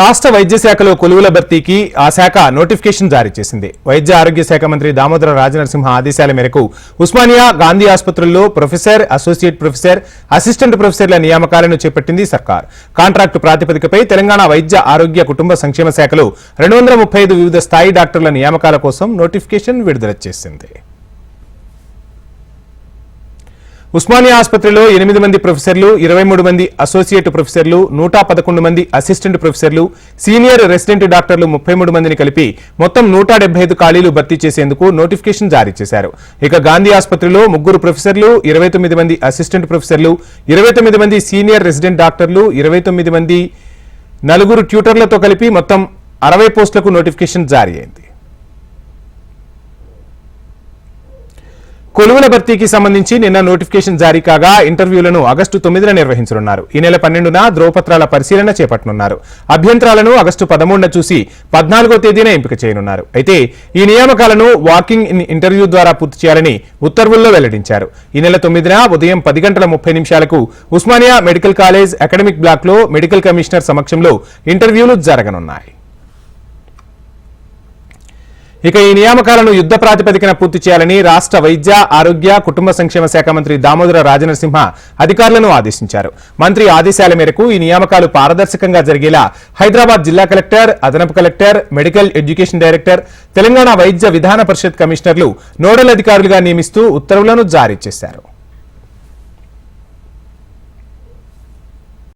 రాష్ట్ర వైద్య శాఖలో కొలువుల భర్తీకి ఆ శాఖ నోటిఫికేషన్ జారీ చేసింది. వైద్య ఆరోగ్య శాఖ మంత్రి దామోదర రాజనరసింహ ఆదేశాల మేరకు ఉస్మానియా గాంధీ ఆసుపత్రుల్లో ప్రొఫెసర్ అసోసియేట్ ప్రొఫెసర్ అసిస్టెంట్ ప్రొఫెసర్ల నియామకాలను చేపట్టింది సర్కార్. కాంట్రాక్టు ప్రాతిపదికపై తెలంగాణ వైద్య ఆరోగ్య కుటుంబ సంక్షేమ శాఖలో రెండు వందల ముప్పై ఐదు వివిధ స్థాయి డాక్టర్ల నియామకాల కోసం నోటిఫికేషన్ విడుదల చేసింది. ఉస్మానియా ఆసుపత్రిలో ఎనిమిది మంది ప్రొఫెసర్లు ఇరవై మూడు మంది అసోసియేట్ ప్రొఫెసర్లు నూట పదకొండు మంది అసిస్టెంట్ ప్రొఫెసర్లు సీనియర్ రెసిడెంట్ డాక్టర్లు ముప్పై మూడు మందిని కలిపి మొత్తం నూట డెబ్బై ఐదు ఖాళీలు భర్తీ చేసేందుకు నోటిఫికేషన్ జారీ చేశారు. ఇక గాంధీ ఆసుపత్రిలో ముగ్గురు ప్రొఫెసర్లు ఇరవై తొమ్మిది మంది అసిస్టెంట్ ప్రొఫెసర్లు ఇరవై తొమ్మిది మంది సీనియర్ రెసిడెంట్ డాక్టర్లు ఇరవై తొమ్మిది మంది నలుగురు ట్యూటర్లతో కలిపి మొత్తం అరవై పోస్టులకు నోటిఫికేషన్ జారీ అయింది. కొలువుల భర్తీకి సంబంధించి నిన్న నోటిఫికేషన్ జారీ కాగా ఇంటర్వ్యూలను ఆగస్టు తొమ్మిదిన నిర్వహించనున్నారు. ఈ నెల పన్నెండున ధ్రువపత్రాల పరిశీలన చేపట్టనున్నారు. అభ్యంతరాలను ఆగస్టు పదమూడున చూసి పద్నాలుగో తేదీన ఎంపిక చేయనున్నారు. అయితే ఈ నియామకాలను వాకింగ్ ఇన్ ఇంటర్వ్యూ ద్వారా పూర్తి చేయాలని ఉత్తర్వుల్లో వెల్లడించారు. ఈ నెల తొమ్మిదిన ఉదయం పది గంటల ముప్పై నిమిషాలకు ఉస్మానియా మెడికల్ కాలేజ్ అకాడమిక్ బ్లాక్లో మెడికల్ కమిషనర్ సమక్షంలో ఇంటర్వ్యూలు జరగనున్నాయి. ఇక ఈ నియామకాలను యుద్ధ ప్రాతిపదికన పూర్తి చేయాలని రాష్ట్ర వైద్య ఆరోగ్య కుటుంబ సంక్షేమ శాఖ మంత్రి దామోదర రాజనరసింహ అధికారులను ఆదేశించారు. మంత్రి ఆదేశాల మేరకు ఈ నియామకాలు పారదర్శకంగా జరిగేలా హైదరాబాద్ జిల్లా కలెక్టర్ అదనపు collector medical education director Telangana Vaidya Vidhana Parishad కమిషనర్లు నోడల్ అధికారులుగా నియమిస్తూ ఉత్తర్వులను జారీ చేశారు.